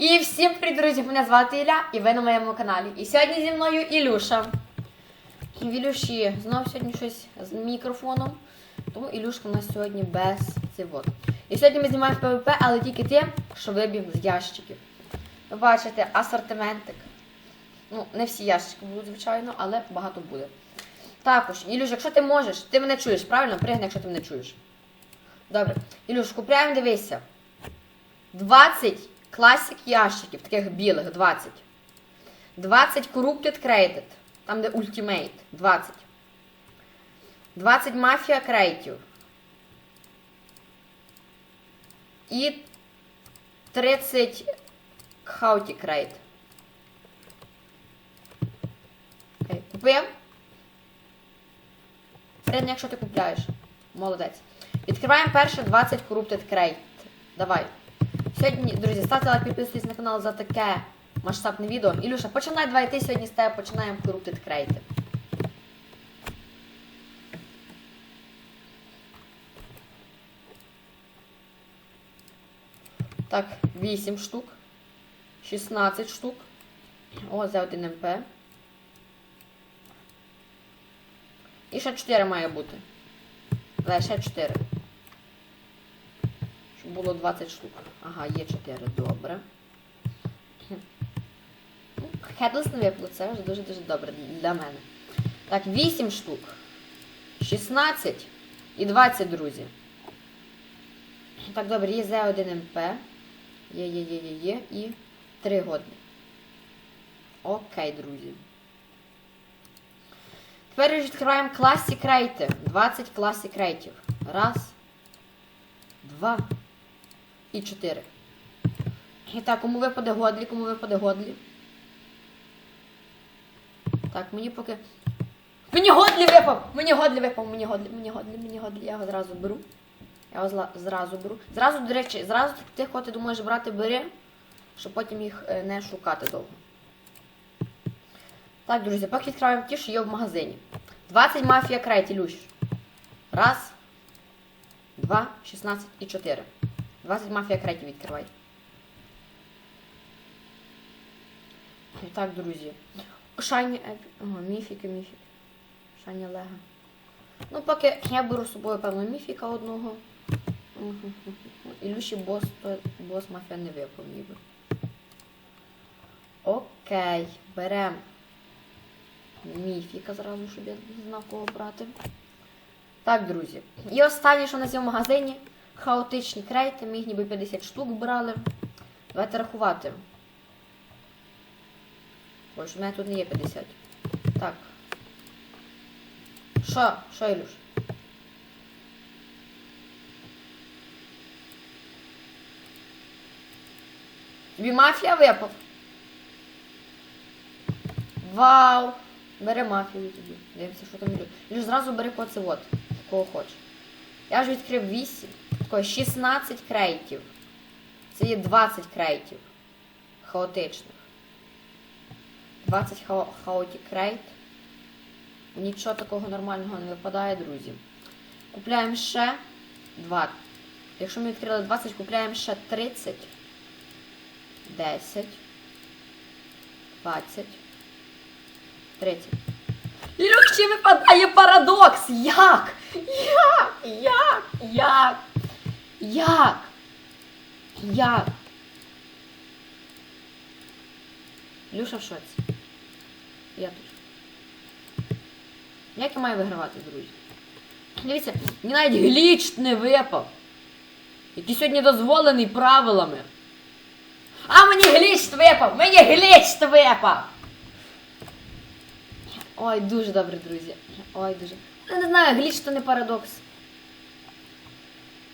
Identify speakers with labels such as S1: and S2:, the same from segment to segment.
S1: І всім привіт, друзі! Мене звати Ілля, і ви на моєму каналі. І сьогодні зі мною Ілюша. В Ілюші знов сьогодні щось з мікрофоном. Тому Ілюшка у нас сьогодні без цивот. І сьогодні ми знімаємо ПВП, але тільки тим, що вибіг з ящиків. Ви бачите, асортиментик. Ну, не всі ящики будуть, звичайно, але багато буде. Також, Ілюш, якщо ти можеш, ти мене чуєш, правильно? Пригни, якщо ти мене чуєш. Добре. Ілюш, купляємо, дивися. 20 класик ящиків, таких білих, 20. 20 Corrupted Created, там де Ultimate, 20. 20 Mafia крейтів. І 30 Хауті крейт. Окей, купив. Фред, якщо ти купляєш. Молодець. Відкриваємо перше 20 Corrupted Crate. Давай. Сьогодні, друзі, ставте лайк, підписуйтесь на канал за таке масштабне відео. Ілюша, починай, давай ти сьогодні з тебе починаємо Corrupted Crate. Так, 8 штук. 16 штук. О, за 1 МП. І ще 4 має бути. Але ще 4. Було 20 штук. Ага, є 4, добре. Хедлес не випало, це вже дуже-дуже добре для мене. Так, 8 штук. 16 і 20, друзі. Так, добре, є З1 МП. Є, є, є, є, є. І 3 годні. Окей, друзі. Тепер відкриваємо класі крейти. 20 класі крейтів. Раз. Два. І чотири. І так, кому випаде годлі, кому випаде годлі. Так, мені поки. Мені годлі випав! Мені годлі випав, мені годлі, мені годлі, мені годлі. Я його зразу беру. Я його зразу беру. Зразу, до речі, зразу тих, кого ти думаєш брати, бери, щоб потім їх е, не шукати довго. Так, друзі, поки відкриваємо ті, що є в магазині. 20 мафія крейт, Ілюш. Раз, два, 16 і 4. 20 мафія крейтів відкривай. І так, друзі. Шайні епі. Ага, міфіки, міфіки. Шайні лего. Ну, поки я беру з собою, певно, міфіка одного. Ілюші бос, бос мафія не випав ніби. Окей, беремо міфіка зразу, щоб я знав кого брати. Так, друзі. І останнє, що у нас є в магазині, хаотичні крейти. Ми їх ніби 50 штук брали. Давайте рахувати. Ой, в мене тут не є 50. Так. Що? Що, Ілюш? Тобі мафія випав? Вау! Бери мафію тоді. Дивимося, що там Ілюш. Ілюш, зразу бери по це от, кого хочеш. Я вже відкрив 8. Такої 16 крейтів. Це є 20 крейтів. Хаотичних. 20 хао хаотік крейт. Нічого такого нормального не випадає, друзі. Купляємо ще 20. Якщо ми відкрили 20, купляємо ще 30. 10. 20. 30. Ілюші випадає парадокс! Як? Як? Як? Як? Як? Як? Ілюша в шоці. Я тут. Як я маю вигравати, друзі? Дивіться, мені навіть гліч не випав. Який сьогодні дозволений правилами. А мені гліч випав! Мені гліч випав! Ой, дуже добре, друзі. Ой, дуже. Я не знаю, гліч то не парадокс.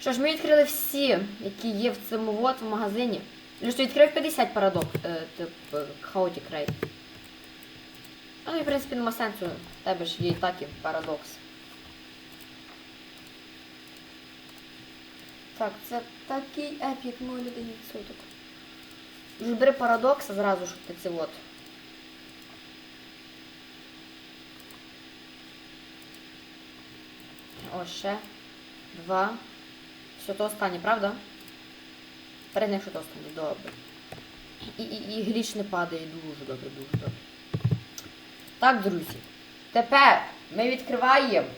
S1: Що ж, ми відкрили всі, які є в цьому вот в магазині. Лиш ти відкрив 50 парадокс, е, тип, е, хаотік рейд. Ну і в принципі нема сенсу. Тебе ж є і так і парадокс. Так, це такий епік, мой людині суток. Бери парадокс зразу, щоб ти це от. О, ще. Два. Все, то останнє, правда? Перед якщо то останнє, добре. і гліч не падає дуже добре, дуже добре. Так, друзі. Тепер ми відкриваємо.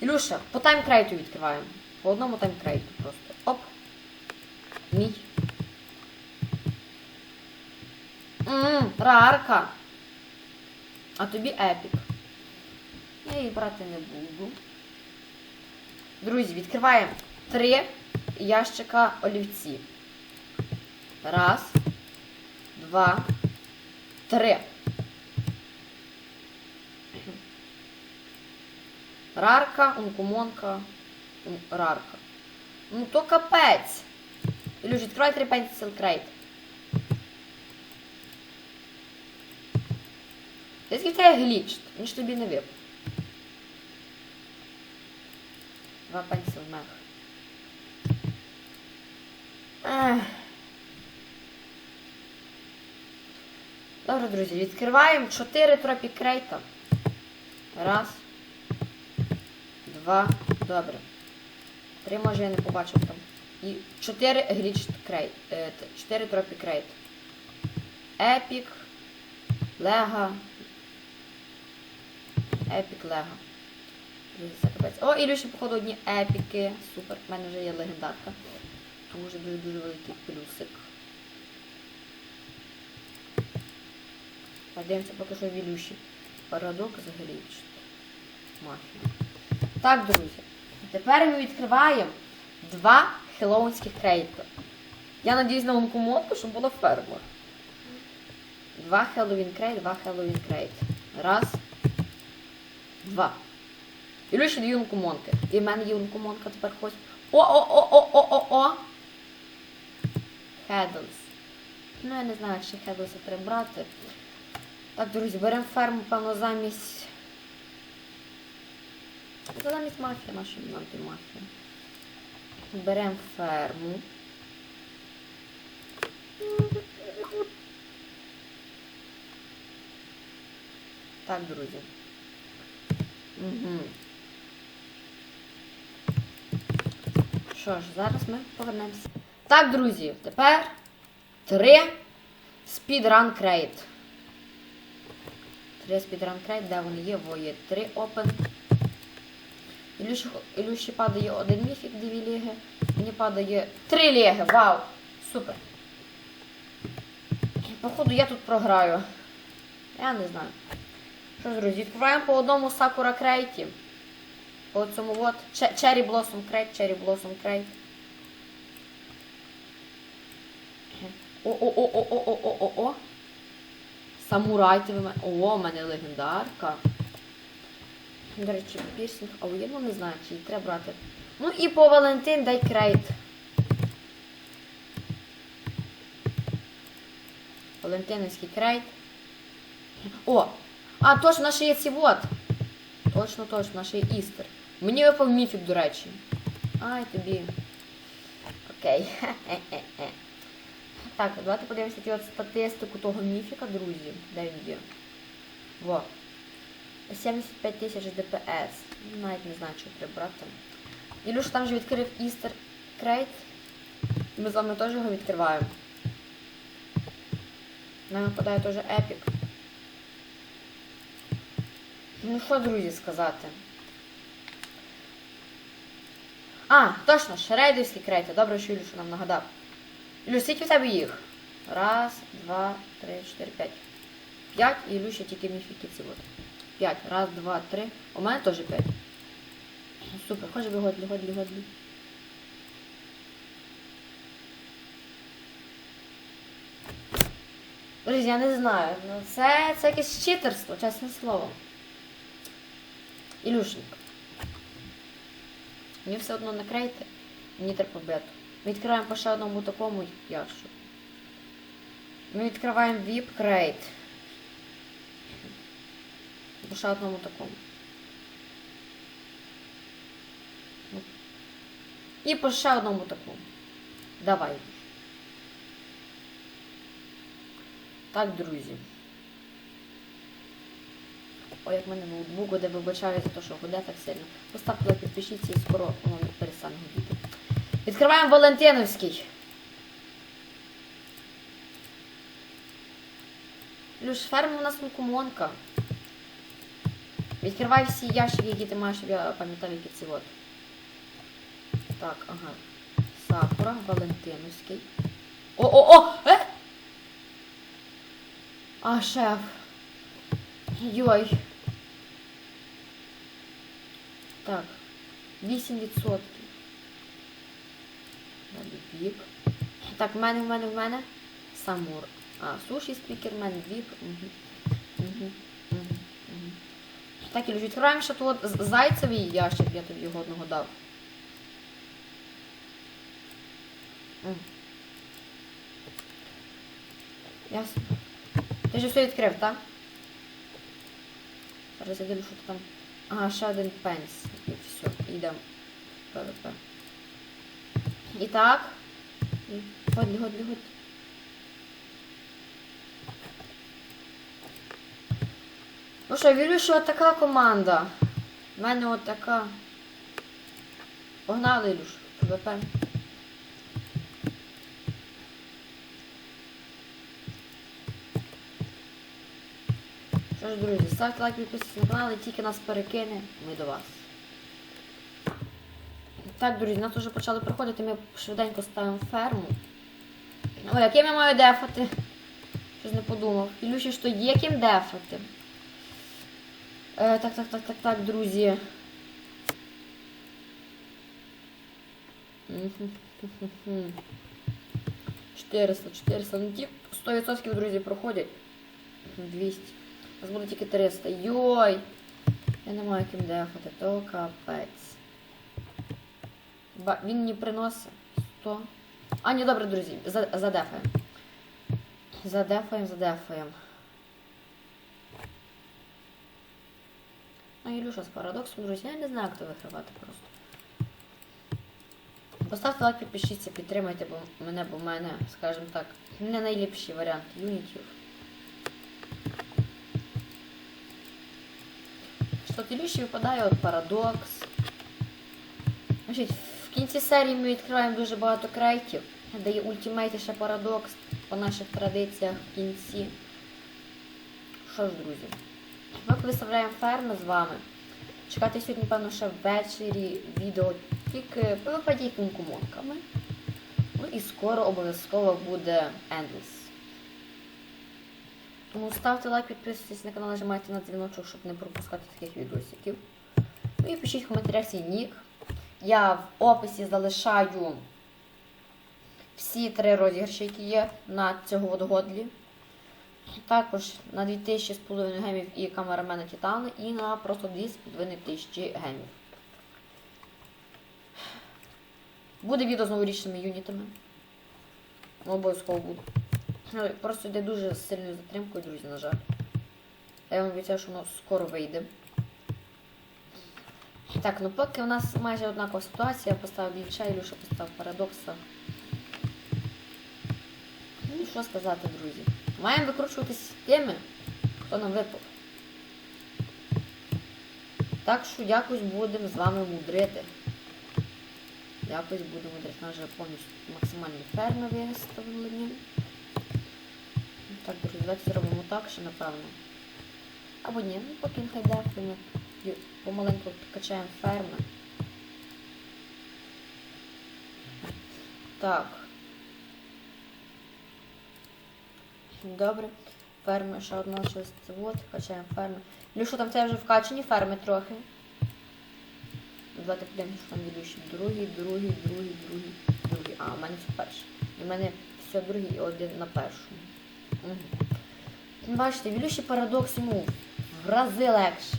S1: Ілюша, по таймкрейту відкриваємо. По одному таймкрейту просто. Оп. Мій. Ммм, рарка. А тобі епік. Я її брати не буду. Друзі, відкриваємо три ящика олівці. Раз, два, три. Рарка, ункумонка, ун- рарка. Ну то капець. Ілюш, відкривай три пенсіл крейт. Десь в тебе гліч, він ж тобі не випав. Два пенсіл мех. Добре, друзі, відкриваємо 4 тропі крейта. Раз. Два. Добре. Три, може, я не побачив там. І 4 гліч крейт. 4 тропі крейт. Епік. Лега. Епік капець. О, Ілюші, походу, одні епіки. Супер. У мене вже є легендарка. Дуже дуже дуже великий плюсик. Подивимося поки що в Ілюші. Парадокс гліч. Мафія. Так, друзі. Тепер ми відкриваємо два хеллоуінських крейта. Я надіюсь на онкомотку, щоб була ферма. Два Хеллоуін крейт, два Хеллоуін крейт. Раз. Два. Ілюші дві онкомонки. І в мене є онкомонка тепер хоч. О-о-о-о-о-о-о! Хедлс. Ну, я не знаю, чи Хедлса треба брати. Так, друзі, беремо ферму, певно, замість. Замість мафії, наша антимафія. Беремо ферму. Так, друзі. Угу. Що ж, зараз ми повернемося. Так, друзі, тепер три спідран крейт. Три спідран крейт, де вони є? Во є три опен. Ілюші, падає один міфік, дві ліги. Мені падає три ліги. Вау! Супер. Походу я тут програю. Я не знаю. Що друзі, відкриваємо по одному Сакура крейті. По цьому от. Черрі Блосом крейт, Черрі Блосом крейт. О-о-о-о-о-о-о-о. Самурай ти мене. О, у мене легендарка. До речі, пірсінг. А я ну не знаю, чи її треба брати. Ну і по Валентин дай крейт. Валентиновський крейт. О! А, точно, наш є сівот. Точно, точно, наш є істер. Мені випав міфік, до речі. Ай, тобі. Окей. Так, давайте подивимося ті от статистику того міфіка, друзі. Де він є? Во. 75 тисяч ДПС. Навіть не знаю, що треба брати. Ілюш там же відкрив Easter Crate. Ми з вами теж його відкриваємо. Нам випадає теж епік. Ну що, друзі, сказати? А, точно, шрейдовські крейти. Добре, що Ілюша нам нагадав. Скільки в тебе їх? Раз, два, три, чотири, п'ять. П'ять і Ілюша тільки міфіки ці от. П'ять. Раз, два, три. У мене теж п'ять. Супер, хоч би годлі, годлі, годлі. Друзі, я не знаю. Ну це, це якесь читерство, чесне слово. Ілюшник. Мені все одно накрийте. Мені треба бету. Відкриваємо по ще одному такому ящу. Ми відкриваємо VIP крейт. По ще одному такому. І по ще одному такому. Давай. Так, друзі. Ой, як в мене ноутбук, де вибачаю за те, що гуде так сильно. Поставте лайк, підпишіться і скоро воно не перестане гудіти. Відкриваємо Валентиновський. Люш, ферма у нас мукумонка. Відкривай всі ящики, які ти маєш, щоб я пам'ятав, які ці от. Так, ага. Сакура, Валентиновський. О-о-о! Е! А, шеф. Йой. Так. 8%. Бік. Так, в мене, в мене, в мене. Самур. А, суші спікер, в мене віп. Угу. Угу. Угу. Угу. Так, Ілюш, відкриваємо ще тут зайцевий ящик, я тобі його одного дав. М. Ясно. Ти ж все відкрив, так? Зараз я дивлюсь, що там. Ага, ще один пенс. І все, йдемо. І так. І... Годлі, годлі, годлі. Ну що, вірю, що така команда. У мене от така. Погнали, Ілюш, ПВП. Що ж, друзі, ставте лайк, підписуйтесь на канал, і тільки нас перекине, ми до вас. Так, друзі, нас вже почали приходити, ми швиденько ставимо ферму. О, яким я маю дефати? Щось не подумав. Ілюші, що є ким дефати? Е, так, так, так, так, так, друзі. Мгм. 400, 400. Ну ті 100% друзі проходять. 200. У нас буде тільки 300. Йой! Я не маю ким дефати, то капець. Ба, він мені приносить 100. А, ні, добре, друзі, за- задефаємо. Задефаємо, задефаємо. Ну, Ілюша з парадоксом, друзі, я не знаю, як то вигравати просто. Поставте лайк, підпишіться, підтримайте бо мене, бо в мене, скажімо так, не найліпший варіант юнітів. Що Ілюші випадає от парадокс. Значить, в кінці серії ми відкриваємо дуже багато крейтів, де є ультимейт і ще парадокс по наших традиціях в кінці. Що ж, друзі, ми виставляємо ферми з вами. Чекати сьогодні, певно, ще ввечері відео тільки по PvP кумкумонками. Ну і скоро обов'язково буде Endless. Тому ставте лайк, підписуйтесь на канал, нажимайте на дзвіночок, щоб не пропускати таких відосиків. Ну і пишіть в коментарях свій нік. Я в описі залишаю всі три розіграші, які є на цього водогодлі. Також на 2000 гемів і камерамена Титана, і на просто 2500 гемів. Буде відео з новорічними юнітами. Обов'язково буде. Ну, Просто йде дуже сильною затримкою, друзі, на жаль. Я вам обіцяю, що воно скоро вийде. Так, ну поки у нас майже однакова ситуація, я поставив більше, Ілюша поставив парадокса. Ну, що сказати, друзі. Маємо викручуватись з тими, хто нам випав. Так що якось будемо з вами мудрити. Якось будемо мудрити. Нас вже повністю максимальні ферми виставлені. Так, друзі, давайте зробимо так, що напевно. Або ні, ну поки нехай дефлено. Помаленьку качаємо ферми. Так. Добре. Ферми, ще одна. Це от, качаємо ферми. Люшу, там це вже вкачані ферми трохи. Давайте подивимося, що там Ілюші. Другий, другий, другий, другий, другий. А, у мене все перше. І в мене все другий і один на першому. Угу. Бачите, в парадокс йому в рази легше.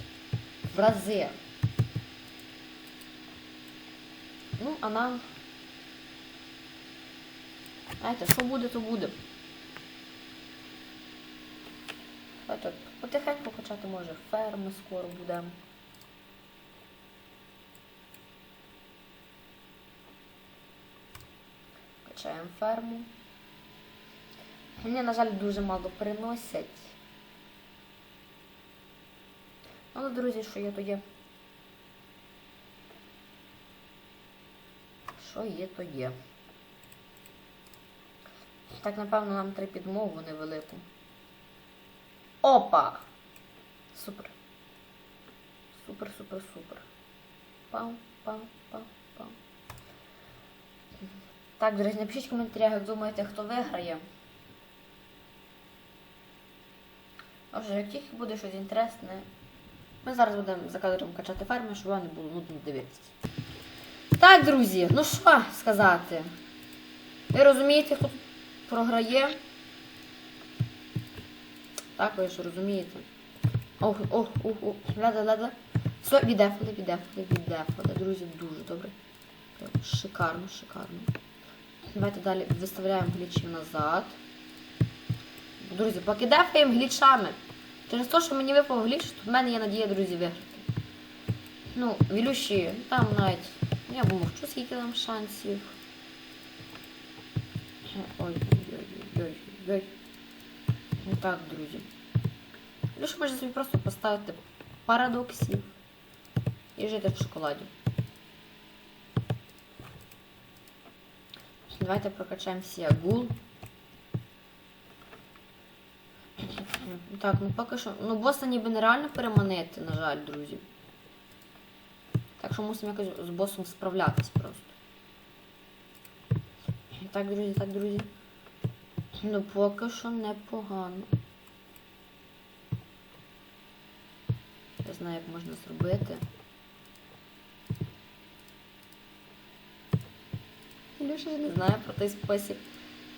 S1: В рази. Ну, а нам. Знаєте, що буде, то буде. Давайте потихеньку качати може ферми скоро будемо. Качаємо ферму. Мені, на жаль, дуже мало приносять. Але, друзі, що є, то є. Що є, то є. Так, напевно, нам треба підмогу невелику. Опа! Супер. Супер, супер, супер. Пам, пам, пам, пам. Так, друзі, напишіть в коментарях, як думаєте, хто виграє. Отже, як тільки буде щось інтересне, ми зараз будемо за кадром качати ферми, щоб вам не було нудно дивитися. Так, друзі, ну що сказати? Ви розумієте, хто програє? Так, ви ж розумієте. Ох, ох, ох, ох, ледве, ледве. Все, віддефали, віддефали, віддефали. Друзі, дуже добре. Шикарно, шикарно. Давайте далі виставляємо глічі назад. Друзі, поки дефаємо глічами. Через те, що мені випав гліч, то в мене є надія, друзі, виграти. Ну, вілющі, там навіть. Я помовчу, скільки там шансів. Ой, ой, ой, ой. Ну так, друзі. Люша може собі просто поставити парадоксів і жити в шоколаді. Давайте прокачаємо всі агул. Так, ну поки що. Ну, боса ніби нереально переманити, на жаль, друзі. Так що мусимо якось з босом справлятись просто. Так, друзі, так, друзі. Ну поки що непогано. Я знаю, як можна зробити. Не знає про той спосіб.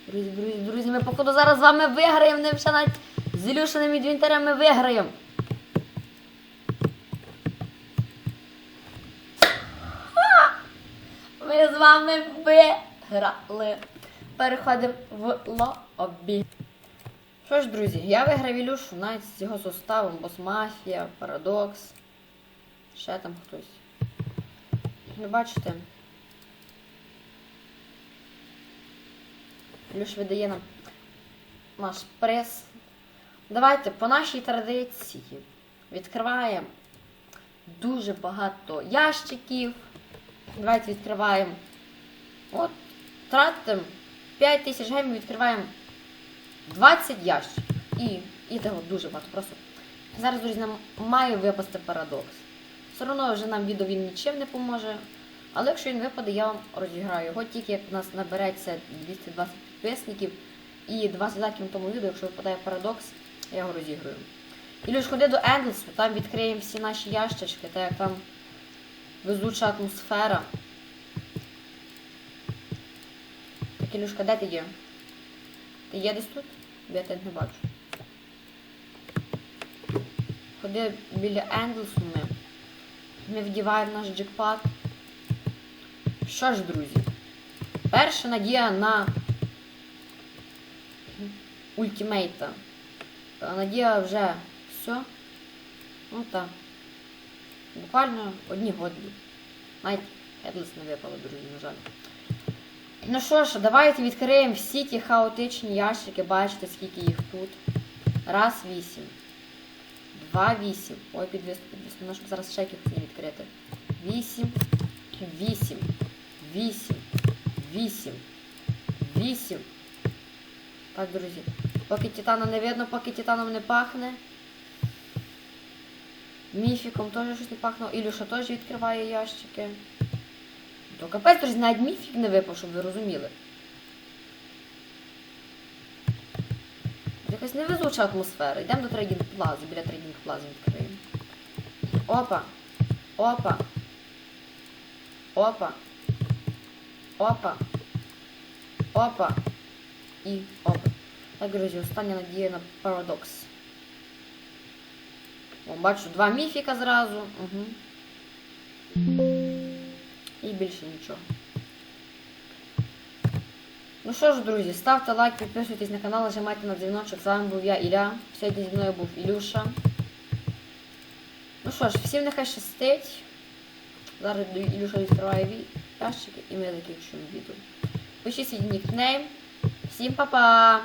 S1: Друзі, друзі, друзі, ми походу зараз з вами виграємо, не ще навіть з Ілюшиним інвентарем ми виграємо. Ми з вами виграли. Переходимо в лобі. Що ж, друзі, я виграв Ілюшу навіть з його составом, бос мафія, парадокс. Ще там хтось. Ви бачите? Ілюш видає нам наш приз. Давайте по нашій традиції відкриваємо дуже багато ящиків. Давайте відкриваємо. От, тратимо 5 тисяч гемів, відкриваємо 20 ящиків. І, і того дуже багато. Просто зараз, друзі, нам має випасти парадокс. Все одно вже нам відео він нічим не поможе. Але якщо він випаде, я вам розіграю його тільки як у нас набереться 220 підписників і 20 лайків на тому відео, якщо випадає парадокс, я його розіграю. Ілюш, ходи до Ендлсу, там відкриємо всі наші ящички, так як там везуча атмосфера. Так, Ілюшка, де ти є? Ти є десь тут? Я тебе не бачу. Ходи біля Ендлсу ми. Ми вдіваємо наш джекпот. Що ж, друзі? Перша надія на ультимейта. Надія вже все. Ну так. Буквально одні годні. Навіть Headless не випало, друзі, на жаль. Ну що ж, давайте відкриємо всі ті хаотичні ящики. Бачите, скільки їх тут. Раз, вісім. Два, вісім. Ой, підвис, підвис. Ну, щоб зараз ще не відкрити. Вісім. Вісім. Вісім. Вісім. Вісім. Так, друзі. Поки титана не видно, поки титаном не пахне. Міфіком теж щось не пахне. Ілюша теж відкриває ящики. То капець, друзі, навіть міфік не випав, щоб ви розуміли. Якась невезуча атмосфера. Йдемо до трейдинг плази, біля трейдинг плази відкриємо. Опа. Опа. Опа. Опа. Опа. І опа. Так, друзі, остання надія на парадокс. О, бачу два міфіка зразу. Угу. І більше нічого. Ну що ж, друзі, ставте лайк, підписуйтесь на канал, нажимайте на дзвіночок. З вами був я, Ілля. Сьогодні зі мною був Ілюша. Ну що ж, всім нехай щастить. Зараз Ілюша відкриває ящики і ми закінчуємо відео. Пишіть свій нікнейм. Всім па-па!